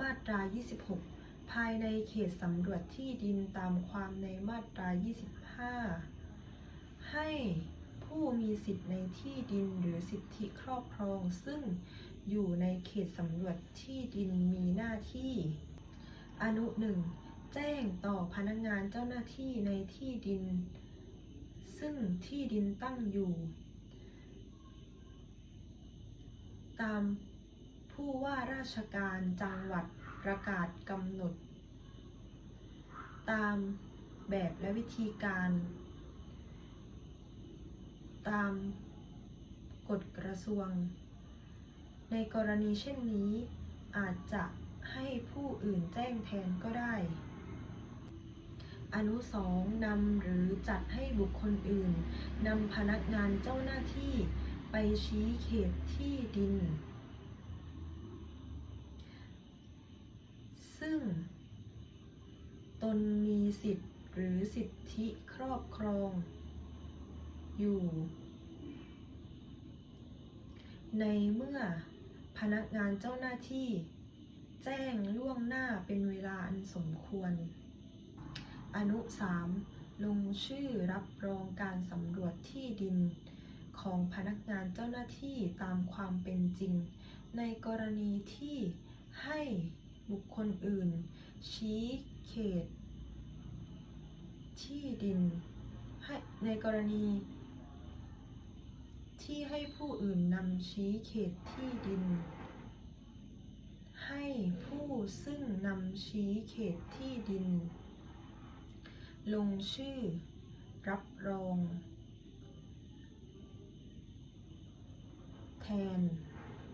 มาตรา 26 ภายในเขตสำรวจที่ดินตามความในมาตรา 25 ให้ผู้มีสิทธิ์ในที่ดินหรือสิทธิครอบครอง ซึ่งอยู่ในเขตสำรวจที่ดินมีหน้าที่ อนุหนึ่งแจ้งต่อพนักงานเจ้าหน้าที่ในที่ดิน ซึ่งที่ดินตั้งอยู่ ตาม ผู้ว่าราชการจังหวัดประกาศกำหนด ตามแบบและวิธีการ ตามกฎกระทรวง ในกรณีเช่นนี้ อาจจะให้ผู้อื่นแจ้งแทนก็ได้ อนุสองนำหรือจัดให้บุคคลอื่นนำพนักงานเจ้าหน้าที่ไปชี้เขตที่ดิน ซึ่ง ตนมีสิทธิ์หรือสิทธิครอบครอง อยู่ ในเมื่อพนักงานเจ้าหน้าที่ แจ้งล่วงหน้าเป็นเวลาอันสมควร อนุ 3 ลงชื่อรับรองการสำรวจที่ดินของพนักงานเจ้าหน้าที่ตามความเป็นจริง ในกรณีที่ให้ บุคคลอื่น ชี้เขต ที่ดินให้ในกรณี ที่ให้ผู้อื่นนำชี้เขตที่ดิน ให้ผู้ซึ่งนำชี้เขตที่ดิน ลงชื่อ รับรอง แทน